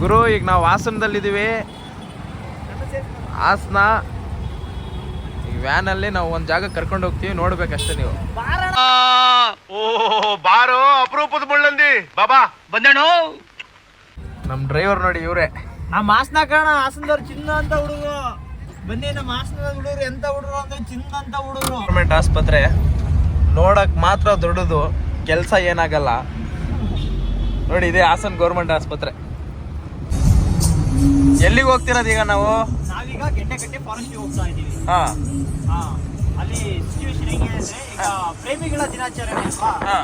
ಗುರು ಈಗ ನಾವು ಹಾಸನದಲ್ಲಿದ್ದೀವಿ ಹಾಸನ ಈ ವ್ಯಾನಲ್ಲಿ ನಾವು ಒಂದು ಜಾಗ ಕರ್ಕೊಂಡು ಹೋಗ್ತೀವಿ ನೋಡ್ಬೇಕಷ್ಟೇ ನೀವು. ಓ ಬಾರೋ ಅಪರೂಪದ ಮುಳ್ಳಂದಿ. ಬಾಬಾ ಬಂದೇಣು ನಮ್ಮ ಡ್ರೈವರ್ ನೋಡಿ ಇವರೇ. ನಮ್ಮ ಹಾಸನ ಕಾಣ ಹಾಸನದವ್ರು ಚಿನ್ನ ಅಂತ ಹುಡುಗರು. ಬನ್ನಿ ನಮ್ಮ ಹಾಸನದ ಹುಡುಗರು ಎಂತ ಹುಡುಗರು ಅಂದ್ರೆ ಚಿನ್ನ ಅಂತ ಹುಡುಗರು. ಗೌರ್ಮೆಂಟ್ ಆಸ್ಪತ್ರೆ ನೋಡಕ್ ಮಾತ್ರ ದೊಡ್ಡದು ಕೆಲಸ ಏನಾಗಲ್ಲ. ನೋಡಿ ಇದೇ ಹಾಸನ್ ಗೌರ್ಮೆಂಟ್ ಆಸ್ಪತ್ರೆ. ಎಲ್ಲಿಗೆ ಹೋಗ್ತಿರೋದು ಈಗ ನಾವು? ನಾವೀಗ ಗೆಡ್ಡೆಕಟ್ಟೆ ಫಾರೆಸ್ಟ್ ಹೋಗ್ತಾ ಇದ್ದೀವಿ. ಹಾ. ಹಾ. ಅಲ್ಲಿ ಸಿಚುವೇಶನ್ ಹೆಂಗೆ ಅಂದ್ರೆ ಈಗ ಪ್ರೇಮಿಗಳ ದಿನಾಚರಣೆ ಅಲ್ವಾ? ಹಾ.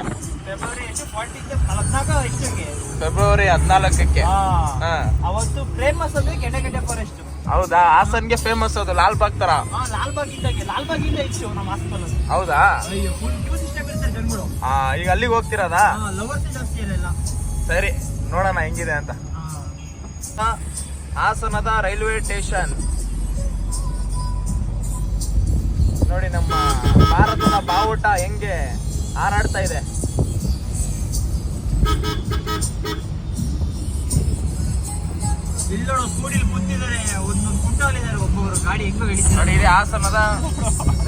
ಫೆಬ್ರವರಿ ಎಷ್ಟು ಫಾರ್ಟೀನ್ ಹದಿನಾಲ್ಕು ಎಷ್ಟಿಗೆ ಫೆಬ್ರವರಿ ಹದಿನಾಲ್ಕಕ್ಕೆ. ಹಾ. ಹಾ. ಅವತ್ತು ಫೇಮಸ್ ಅಂದ್ರೆ ಗೆಡ್ಡೆಕಟ್ಟೆ ಫಾರೆಸ್ಟ್ ಹೌದಾ? ಹಾಸನ್ಗೆ ಫೇಮಸ್ ಅದು ಲಾಲ್ ಬಾಗ್ ತರ. ಹಾ ಲಾಲ್ಬಾಗ್ ಇದ್ದಾಗೆ. ಲಾಲ್ಬಾಗ್ ಇಂದ ಇತ್ತು ನಮ್ಮ ಹಾಸ್ಪಿಟಲ್ ಹೌದಾ? ಅಯ್ಯೋ ಫುಲ್ ಕ್ಯೂಸ್ ಇಷ್ಟ ಬೀಳ್ತಾರೆ ಜನಗಳು. ಆ, ಈಗ ಅಲ್ಲಿಗೆ ಹೋಗ್ತಿರೋದಾ? ಲವರ್ಸ್ ಜಾಸ್ತಿ ಇರಲ್ಲ. ಸರಿ ನೋಡೋಣ ಹೆಂಗಿದೆ ಅಂತ. ಹಾ. ಹಾಸನದ ರೈಲ್ವೆ ಸ್ಟೇಷನ್. ನೋಡಿ ನಮ್ಮ ಭಾರತದ ಬಾವುಟ ಹೆಂಗೆ ಹಾರಾಡ್ತಾ ಇದೆ. ಇಲ್ಲೋಡು ಕೂಡಿಲ್ ಕೂತಿದ್ದಾರೆ ಒಂದೊಂದು ಕುಂಟಾಲಿದ್ದಾರೆ ಒಬ್ಬೊಬ್ಬರು ಗಾಡಿ ಹೆಂಗೋ ಹಿಡಿತಾರೆ. ನೋಡಿ ಇದೆ ಹಾಸನದ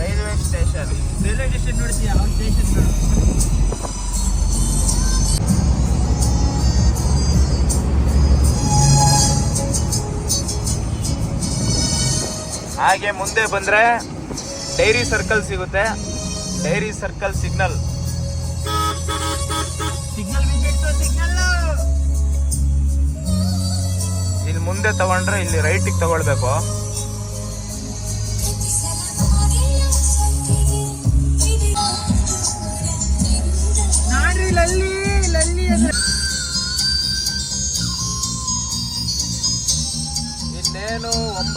ರೈಲ್ವೆ ಸ್ಟೇಷನ್. ರೈಲ್ವೆ ಸ್ಟೇಷನ್ ನೋಡ್ತೀಯ? ಅವ್ರ ಸ್ಟೇಷನ್ ಹಾಗೆ ಮುಂದೆ ಬಂದ್ರೆ ಡೈರಿ ಸರ್ಕಲ್ ಸಿಗುತ್ತೆ. Dairy circle signal. ಇಲ್ಲಿ ಮುಂದೆ ತಗೊಂಡ್ರೆ ಇಲ್ಲಿ ರೈಟಿಗೆ ತಗೊಳ್ಬೇಕು.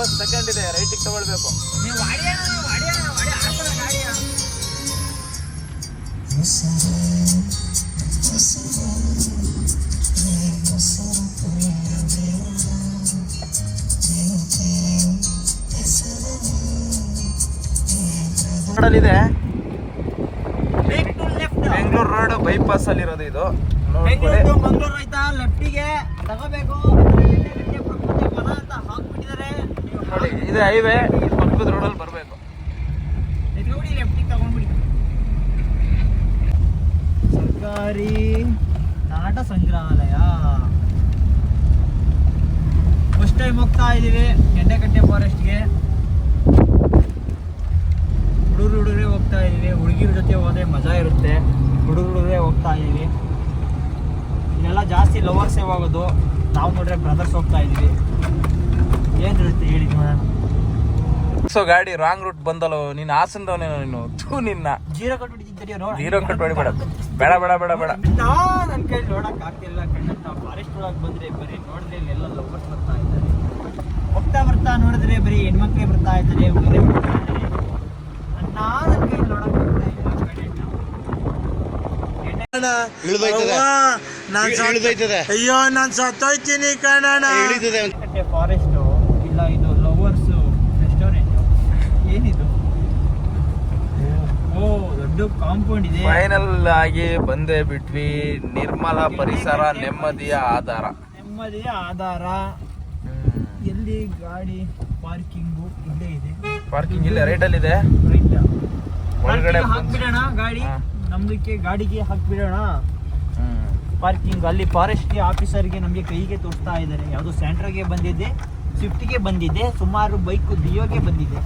ಇನ್ನೇನು ಸೆಕೆಂಡ್ ಇದೆ ರೈಟಿಗೆ ತಗೊಳ್ಬೇಕು. ಇದೆ ಬೆಂಗಳೂರು ರೋಡ್ ಬೈಪಾಸ್ ಅಲ್ಲಿ ಇರೋದು ಇದು. ನೋಡ್ಕೊಳ್ಳಿ. ಬೆಂಗಳೂರು ಮಂಗಳೂರು ಆಯ್ತಾ ಲೆಫ್ಟಿಗೆ ತಗೋಬೇಕು ಎಣ್ಣೆಗಟ್ಟೆ ಪ್ರಕೃತಿ ವನ ಅಂತ ಹಾಕ್ಬಿಟ್ಟಿದ್ದಾರೆ ನೀವು ನೋಡಿ ಇದೆ ಹೈವೇ, ಪಕ್ಕದ ರೋಡಲ್ಲಿ ಬರಬೇಕು. ಸರ್ಕಾರಿ ನಾಟ ಸಂಗ್ರಹಾಲಯ. ಫಸ್ಟ್ ಟೈಮ್ ಹೋಗ್ತಾ ಇದೀವಿ ಗೆಡ್ಡೆಕಟ್ಟೆ ಫಾರೆಸ್ಟ್ಗೆ ಹುಡುಗರು ಹುಡುಗರೇ ಹೋಗ್ತಾ ಇದೀವಿ ಹುಡುಗಿರ ಜೊತೆ ಹೋದ್ರೆ ಮಜಾ ಇರುತ್ತೆ. ಹುಡುಗರು ಹುಡುಗರೇ ಹೋಗ್ತಾ ಇದೀವಿ ಇಲ್ಲೆಲ್ಲ ಜಾಸ್ತಿ ಲವರ್ ಸೇವ್ ಆಗೋದು. ನಾವು ನೋಡ್ರೆ ಬ್ರದರ್ಸ್ ಹೋಗ್ತಾ ಇದೀವಿ ಏನಿರುತ್ತೆ ಹೇಳಿ ನೋಡೋಣ ಸೊ ಗಾಡಿ ರಾಂಗ್ ರೂಟ್ ಬಂದಲ್ಲ ನೀನು ಹಾಸನದವನೇನೋ ನೀನು? ಥೂ ನಿನ್ನ. ಜೀರೋ ನೋಡ. ಜೀರೋ ಕಟ್ ಹೊಡಿಬೇಡ. ಬೇಡ ಬೇಡ ಬೇಡ ಬೇಡ. ನನ್ನ ಕೈ ನೋಡಕ್ ಆಗ್ತಿಲ್ಲ. ಕಣ್ಣಂತ ಫಾರೆಸ್ಟ್ ಒಳಗೆ ಬಂದ್ರೆ ಬರೀ ನೋಡಿದ್ರೆ ಎಲ್ಲ ಲವರ್ಸ್ ಬರ್ತಾ ಇದ್ದಾರೆ. ಹೋಗ್ತಾ ಬರ್ತಾ ನೋಡಿದ್ರೆ ಬರೀ ಹೆಣ್ಮಕ್ಳೇ ಬರ್ತಾ ಇದ್ದಾರೆ ಹುಡುಗರೇ ಬರ್ತಾ ಇದ್ದಾರೆ. ನನ್ನ ನನ್ನ ಕೈ ನೋಡಕ್ ಆಗ್ತಾ ಇಲ್ಲ ನಾನು ಇಳಿದೋಯ್ತದೆ. ಅಯ್ಯೋ ನಾನ್ ಸತ್ತೋಯ್ತೀನಿ ಕಣ್ಣ ಫಾರೆಸ್ಟ್ ಇಲ್ಲ ಇದು ಲವರ್ಸ್ ರೆಸ್ಟೋರೆಂಟ್ ಏನಿದು ಓ ದೊಡ್ಡ ಕಾಂಪೌಂಡ್ ಇದೆ. ಫೈನಲ್ ಆಗಿ ಬಂದೇ ಬಿಟ್ವಿ. ನಿರ್ಮಲ ಪರಿಸರ ನೆಮ್ಮದಿಯ ಆಧಾರ. ನೆಮ್ಮದಿಯ ಆಧಾರ. ಎಲ್ಲಿ ಗಾಡಿ ಪಾರ್ಕಿಂಗು ಇಲ್ಲೇ ಇದೆ. ಪಾರ್ಕಿಂಗ್ ಇಲ್ಲೇ ರೈಟ್ ಅಲ್ಲಿ ಇದೆ? ರೈಟ್ ಒಳಗಡೆ ಹಾಕ್ಬಿಡೋಣ ಗಾಡಿ. ನಮ್ದಕ್ಕೆ ಗಾಡಿಗೆ ಹಾಕ್ಬಿಡೋಣ. ಪಾರ್ಕಿಂಗ್ ಅಲ್ಲಿ ಫಾರೆಸ್ಟ್ ಆಫೀಸರ್ಗೆ ನಮಗೆ ಕೈಗೆ ತೋರಿಸ್ತಾ ಇದ್ದಾರೆ. ಯಾವುದು ಸೆಂಟ್ರಗೆ ಬಂದಿದೆ ಸ್ವಿಫ್ಟ್ಗೆ ಬಂದಿದೆ ಸುಮಾರು ಬೈಕ್ ದಿಯೋಗೆ ಬಂದಿದೆ.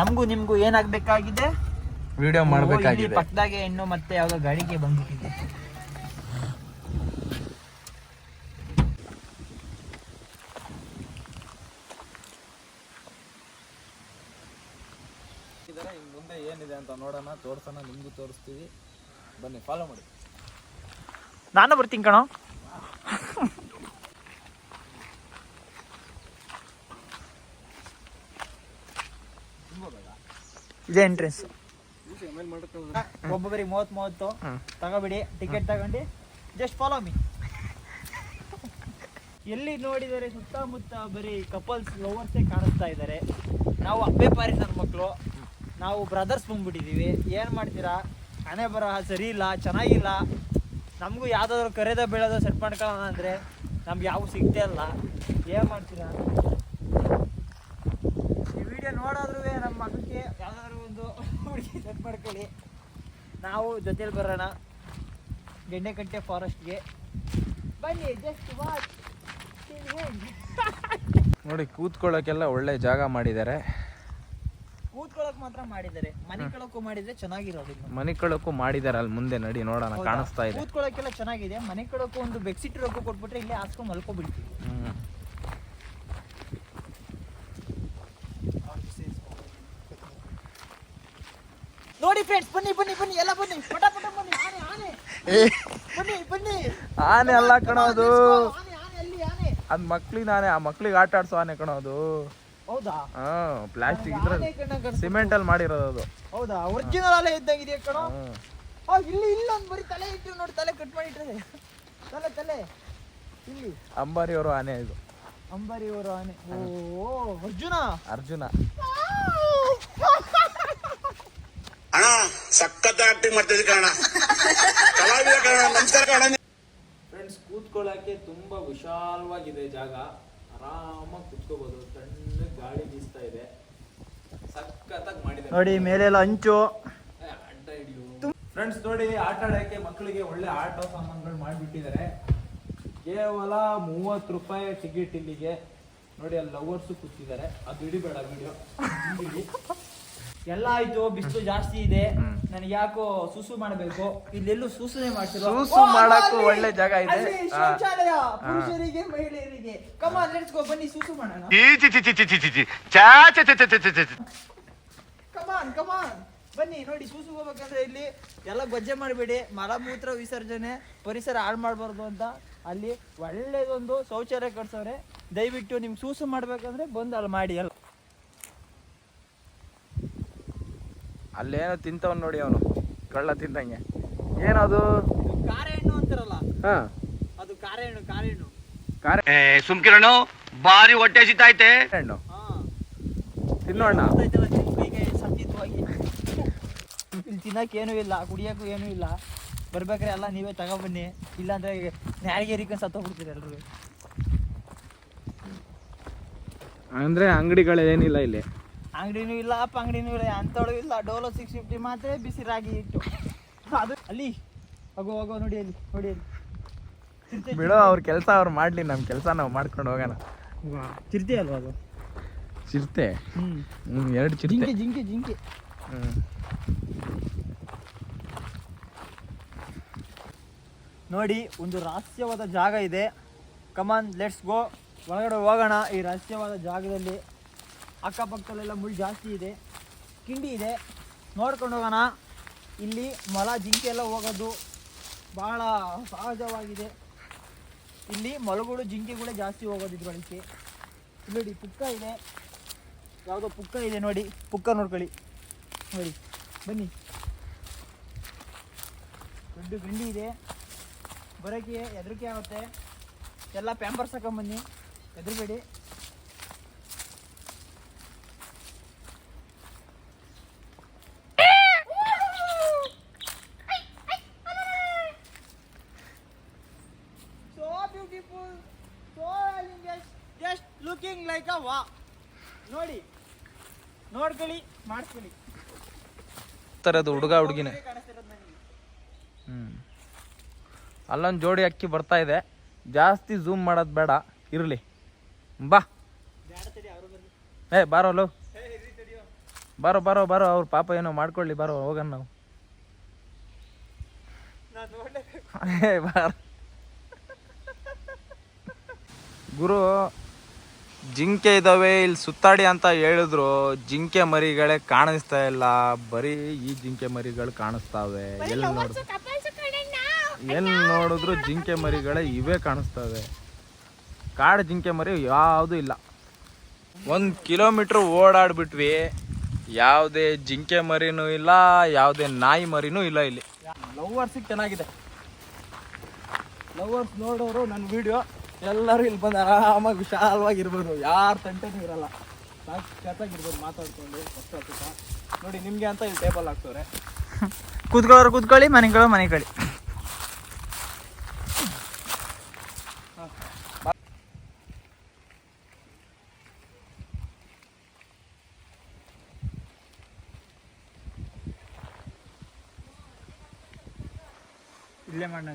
ನಮಗೂ ನಿಮಗೂ ಏನಾಗಬೇಕಾಗಿದೆ? ವಿಡಿಯೋ ಮಾಡಬೇಕಾಗಿದೆ. ಪಕ್ಕದಾಗೆ ಹೆಣ್ಣು ಮತ್ತೆ ಯಾವುದೋ ಗಾಡಿಗೆ ಬಂದ್ಬಿಟ್ಟಿದೆ. ಮುಂದೆ ಏನಿದೆ ಅಂತ ನೋಡೋಣ ತೋರ್ಸೋಣ ನಿಮ್ಗೂ ತೋರಿಸ್ತೀವಿ. ಬನ್ನಿ ಫಾಲೋ ಮಾಡಿ. ನಾನು ಬರ್ತೀನಿ ಕಣೋ. ಇದೆ ಎಂಟ್ರೆನ್ಸ್ ಒಬ್ಬೊಬ್ಬರಿಗೆ ಮೂವತ್ತು ಮೂವತ್ತು. ತಗೋಬಿಡಿ ಟಿಕೆಟ್ ತಗೊಂಡು ಜಸ್ಟ್ ಫಾಲೋ ಮೀ ಎಲ್ಲಿ ನೋಡಿದರೆ ಸುತ್ತಮುತ್ತ ಬರೀ ಕಪಲ್ಸ್ ಲೋವರ್ಸೇ ಕಾಣಿಸ್ತಾ ಇದ್ದಾರೆ. ನಾವು ಅಬ್ಬೆ ಪಾರಿಸರ್ ಮಕ್ಕಳು ನಾವು ಬ್ರದರ್ಸ್ ಬಂದ್ಬಿಟ್ಟಿದ್ದೀವಿ. ಏನು ಮಾಡ್ತೀರಾ? ಹಣೆ ಬರಹ ಸರಿ ಇಲ್ಲ ಚೆನ್ನಾಗಿಲ್ಲ. ನಮಗೂ ಯಾವುದಾದ್ರು ಕರೆದ ಬೆಳೆದ ಸೆಟ್ ಮಾಡ್ಕೊಳ್ಳೋಣ ಅಂದರೆ ನಮ್ಗೆ ಯಾವ ಸಿಗ್ತೇ ಇಲ್ಲ. ಏನ್ ಮಾಡ್ತೀರಾ? ಈ ವಿಡಿಯೋ ನೋಡೋದ್ರೂ ನಮ್ಮ ಮಗಕ್ಕೆ ಯಾವ್ದಾದ್ರು ಸೆಟ್ ಮಾಡ್ಕೊಳ್ಳಿ. ನಾವು ಜೊತೆಲಿ ಬರೋಣ. ಗೆಂಡೆಕಟ್ಟೆ ಫಾರೆಸ್ಟ್ಗೆ ಬನ್ನಿ ಜಸ್ಟ್ ವಾಚ್ ನೋಡಿ ಕೂತ್ಕೊಳ್ಳೋಕೆಲ್ಲ ಒಳ್ಳೆ ಜಾಗ ಮಾಡಿದ್ದಾರೆ. ಕೂತ್ಕೊಳ್ಳೋಕೆ ಮಾತ್ರ ಮಾಡಿದ್ದಾರೆ. ಮನೆ ಕಳಕ್ಕೂ ಮಾಡಿದ್ರೆ ಚೆನ್ನಾಗಿರೋದು. ಮನೆ ಕಳಕ್ಕೂ ಮಾಡಿದ್ದಾರೆ ಅಲ್ಲಿ ಮುಂದೆ ನಡಿ ನೋಡೋಣ? ಕಾಣಿಸ್ತಾ ಇದೆ. ಕೂತ್ಕೊಳ್ಳೋಕೆಲ್ಲ ಚೆನ್ನಾಗಿದೆ. ಮನೆ ಕಳಕ್ಕೂ ಒಂದು ಬೆಡ್ಶೀಟ್ ರೊಕ್ಕ ಕೊಟ್ಬಿಟ್ರೆ ಇಲ್ಲೇ ಹಾಸ್ಕೊಂಡು ಮಲ್ಕೊಬಿಡ್ತೀವಿ. ಫ್ರೆಂಡ್ಸ್ ಬನ್ನಿ ಬನ್ನಿ ಬನ್ನಿ ಎಲ್ಲ ಬನ್ನಿ. ಪಟ ಪಟ ಬನ್ನಿ. ಆನೆ ಆನೆ. ಬನ್ನಿ ಬನ್ನಿ. ಆನೆ ಅಲ್ಲ ಕಣೋದು ಅದ್. ಮಕ್ಳಿಗೆ ಆನೆ ಆ ಮಕ್ಳಿಗೆ ಆಟ ಆಡ್ಸೋ ಆನೆ ಕಣೋದು ಹೌದಾ? ಹಾ ಪ್ಲಾಸ್ಟಿಕ್ ಇದ್ರ ಸಿಮೆಂಟ್ ಅಲ್ಲಿ ಮಾಡಿರೋದು ಅದು. ಹೌದಾ? ಒರಿಜಿನಲ್ ಅಲ್ಲೇ ಇದ್ದಂಗಿದೆ ಕಣೋ? ಆ, ಇಲ್ಲಿ ಇಲ್ಲ ಒಂದ್ ಬರೀ ತಲೆ ಇಟ್ಟು ನೋಡಿ ತಲೆ ಕಟ್ ಮಾಡಿಟ್ರೆ. ತಲೆ ತಲೆ. ಇಲ್ಲಿ. ಅಂಬಾರಿ ಅವರು ಆನೆ ಇದು. ಅಂಬಾರಿ ಅವರು ಆನೆ. ಓ ಅರ್ಜುನ? ಅರ್ಜುನ. ಸಖತ್ ಆಕ್ಟಿಂಗ್ ಮಾಡ್ತಿದ್ದೆ ಕಾರಣ. ಕಲಾವಿದ ಕಾರಣ ನಮಸ್ಕಾರ ಕಾರಣ. ಫ್ರೆಂಡ್ಸ್ ಕೂತ್ಕೊಳ್ಳೋಕೆ ತುಂಬಾ ವಿಶಾಲವಾಗಿದೆ ಜಾಗ. ಆರಾಮಾಗಿ ಕೂತ್ಕೋಬಹುದು ತಣ್ಣ ಗಾಳಿ ಬೀಸ್ತಾ ಇದೆ. ಸಖತ್ತಾಗಿ ಮಾಡಿದೆ ನೋಡಿ ಮೇಲೆಲ್ಲ ಹಂಚು ಫ್ರೆಂಡ್ಸ್ ನೋಡಿ ಆಟ ಆಡಕ್ಕೆ ಮಕ್ಕಳಿಗೆ ಒಳ್ಳೆ ಆಟ ಸಾಮಾನುಗಳು ಮಾಡಿಬಿಟ್ಟಿದ್ದಾರೆ. ಕೇವಲ ಮೂವತ್ತು ರೂಪಾಯಿ ಟಿಕೆಟ್ ಇಲ್ಲಿಗೆ. ನೋಡಿ ಅಲ್ಲಿ ಲವರ್ಸ್ ಕೂತಿದ್ದಾರೆ. ಅದು ಇಡಿಬೇಡ ವಿಡಿಯೋ ಎಲ್ಲ ಆಯ್ತು ಬಿಸಿಲು ಜಾಸ್ತಿ ಇದೆ. ನನಗೆ ಯಾಕೋ ಸುಸು ಮಾಡ್ಬೇಕು. ಇಲ್ಲೆಲ್ಲೂ ಸುಸುನೆ ಮಾಡ್ತಿರೋ ಸೂಸು ಮಾಡಕ್ಕೂ ಒಳ್ಳೆ ಜಾಗ ಇದೆ. ಶೌಚಾಲಯ ಪುರುಷರಿಗೆ ಮಹಿಳೆಯರಿಗೆ. ಕಮಾನ್ ಲೆಟ್ಸ್ ಗೋ ಬನ್ನಿ ಸುಸು ಮಾಡೋಣ. ಕಮಾನ್ ಕಮಾನ್ ಬನ್ನಿ ನೋಡಿ ಸೂಸು ಹೋಗ್ಬೇಕಂದ್ರೆ ಇಲ್ಲಿ ಎಲ್ಲ ಗೊಜ್ಜೆ ಮಾಡಬೇಡಿ ಮಲಮೂತ್ರ ವಿಸರ್ಜನೆ ಪರಿಸರ ಹಾಳು ಮಾಡಬಾರ್ದು ಅಂತ ಅಲ್ಲಿ ಒಳ್ಳೇದೊಂದು ಶೌಚಾಲಯ ಕಟ್ಸವ್ರೆ. ದಯವಿಟ್ಟು ನಿಮ್ಗೆ ಸೂಸು ಮಾಡ್ಬೇಕಂದ್ರೆ ಬಂದು ಅಲ್ಲಿ ಮಾಡಿ ಅಲ್ಲ ಅಲ್ಲೇನೋ ತಿಂತವನು ನೋಡಿ ಅವನು. ಕಳ್ಳ ತಿಂದಂಗೆ. ಏನದು? ಖಾರ ಹಣ್ಣು ಅಂತಾರಲ್ಲ. ಹಾ. ಅದು ಖಾರ ಹಣ್ಣು ಖಾರ ಹಣ್ಣು ಖಾರ ಏ ಸುಮ್ಕಿರಣು ಭಾರಿ ಹೊಟ್ಟೆ ಸಿತಾಯ್ತೆ ಹಣ್ಣು ಹಾ. ತಿನ್ನೋಣ ಇಲ್ಲಿ ತಿನ್ನಕ್ಕೆ ಏನೂ ಇಲ್ಲ ಕುಡಿಯೋಕ್ಕೂ ಏನೂ ಇಲ್ಲ. ಬರ್ಬೇಕ್ರೆ ಎಲ್ಲ ನೀವೇ ತಗೊಬನ್ನಿ. ಇಲ್ಲಾಂದ್ರೆ ನ್ಯಾರಿಗೆ ಏರಿಕೊಂಡು ಸತ್ತೋಗ್ಬಿಡ್ತೀರಿ ಎಲ್ರು. ಅಂದ್ರೆ ಅಂಗಡಿಗಳೇನಿಲ್ಲ ಇಲ್ಲಿ. ಅಂಗಡಿನೂ ಇಲ್ಲ ಅಪ್ಪ ಅಂಗಡಿನೂ ಇಲ್ಲ ಅಂಥವಳು ಇಲ್ಲ. ಡೋಲೋ ಸಿಕ್ಸ್ ಫಿಫ್ಟಿ ಮಾತ್ರ ಬಿಸಿ ರಾಗಿ ಇಟ್ಟು ಅದು ಅಲ್ಲಿ. ಹೋಗೋ ಹೋಗೋ ನೋಡಿ ಅಲ್ಲಿ ನೋಡಿ ಅಲ್ಲಿ. ಬಿಡೋ ಅವ್ರ ಕೆಲಸ ಅವ್ರು ಮಾಡ್ಲಿ ನಮ್ಮ ಕೆಲಸ ನಾವು ಮಾಡ್ಕೊಂಡು ಹೋಗೋಣ. ಚಿರತೆ ಅಲ್ವಾ ಅದು? ಚಿರ್ತೆ? ಹ್ಮ್. ಹ್ಮ್ ಎರಡು ಚಿರ್ತೆ. ಜಿಂಕೆ ಜಿಂಕೆ ಜಿಂಕೆ. ಹ್ಮ್. ನೋಡಿ ಒಂದು ರಹಸ್ಯವಾದ ಜಾಗ ಇದೆ. ಕಮಾನ್ ಲೆಟ್ಸ್ ಗೋ ಒಳಗಡೆ ಹೋಗೋಣ ಈ ರಹಸ್ಯವಾದ ಜಾಗದಲ್ಲಿ. ಅಕ್ಕಪಕ್ಕದಲ್ಲೆಲ್ಲ ಮುಳ್ಳು ಜಾಸ್ತಿ ಇದೆ. ಕಿಂಡಿ ಇದೆ. ನೋಡ್ಕೊಂಡು ಹೋಗೋಣ. ಇಲ್ಲಿ ಮೊಲ ಜಿಂಕೆ ಎಲ್ಲ ಹೋಗೋದು ಬಹಳ ಸಹಜವಾಗಿದೆ. ಇಲ್ಲಿ ಮೊಲಗಳು ಜಿಂಕೆಗಳೇ ಜಾಸ್ತಿ ಹೋಗೋದು ಇದ್ರೊಳಕ್ಕೆ. ನೋಡಿ ಪುಕ್ಕ ಇದೆ. ಯಾವುದೋ ಪುಕ್ಕ ಇದೆ ನೋಡಿ. ಪುಕ್ಕ ನೋಡ್ಕೊಳ್ಳಿ. ನೋಡಿ. ಬನ್ನಿ. ದೊಡ್ಡ ಗಿಂಡಿ ಇದೆ. ಬರೋಕ್ಕೆ ಹೆದರಿಕೆ ಆಗುತ್ತೆ. ಎಲ್ಲ ಪ್ಯಾಂಪರ್ಸ್ ಹಾಕೊಂಬನ್ನಿ ಹೆದರ್ಬೇಡಿ. So beautiful just just just like a a ನೋಡಿ ನೋಡ್ಕೊಳ್ಳಿ ಮಾಡ್ಕೊಳ್ಳಿ. ತರದು ಹುಡುಗ ಹುಡುಗಿನೇ. ಅಲ್ಲೊಂದು ಜೋಡಿ ಅಕ್ಕಿ ಬರ್ತಾ ಇದೆ. ಜಾಸ್ತಿ ಝೂಮ್ ಮಾಡೋದು ಬೇಡ. ಇರಲಿ. ಬಾ. ಏ ಬಾರೋ ಲೋ. ಬಾರೋ ಬಾರೋ ಬಾರೋ. ಅವ್ರ ಪಾಪ ಏನೋ ಮಾಡ್ಕೊಳ್ಳಿ ಬಾರೋ ಹೋಗೋಣ ನಾವು. ಏ ಬಾರ. ಗುರು ಜಿಂಕೆ ಇದಾವೆ ಇಲ್ಲಿ ಸುತ್ತಾಡಿ ಅಂತ ಹೇಳಿದ್ರು. ಜಿಂಕೆ ಮರಿಗಳೇ ಕಾಣಿಸ್ತಾ ಇಲ್ಲ. ಬರೀ ಈ ಜಿಂಕೆ ಮರಿಗಳು ಕಾಣಿಸ್ತಾವೆ. ಎಲ್ಲಿ ನೋಡಿದ್ರು? ಎಲ್ಲಿ ನೋಡಿದ್ರು ಜಿಂಕೆ ಮರಿಗಳೇ ಇವೇ ಕಾಣಿಸ್ತವೆ. ಕಾಡು ಜಿಂಕೆ ಮರಿ ಯಾವುದು ಇಲ್ಲ. ಒಂದು ಕಿಲೋಮೀಟ್ರ್ ಓಡಾಡ್ಬಿಟ್ವಿ. ಯಾವುದೇ ಜಿಂಕೆ ಮರಿನೂ ಇಲ್ಲ ಯಾವುದೇ ನಾಯಿ ಮರಿನೂ ಇಲ್ಲ ಇಲ್ಲಿ. ಲವರ್ಸಿಗೆ ಚೆನ್ನಾಗಿದೆ. ಲವರ್ಸ್ ನೋಡೋರು ನನ್ನ ವಿಡಿಯೋ. ಎಲ್ಲರೂ ಇಲ್ಲಿ ಬಂದು ಆರಾಮಾಗಿ ವಿಶಾಲವಾಗಿರ್ಬೋದು. ಯಾರು ತಂಟೇನೂ ಇರಲ್ಲ. ಸಖತ್ತಾಗಿರ್ಬೋದು ಮಾತಾಡ್ಕೊಂಡು ಕಷ್ಟ ನೋಡಿ, ನಿಮಗೆ ಅಂತ ಇಲ್ಲಿ ಟೇಬಲ್ ಹಾಕ್ತವ್ರೆ ಕೂತ್ಕೊಳ್ಳೋರು ಕೂತ್ಕೊಳ್ಳಿ, ಮನೆಗಳು ಮನೆಗಳಿ. ಇಲ್ಲೇ ಮಾಡೋಣ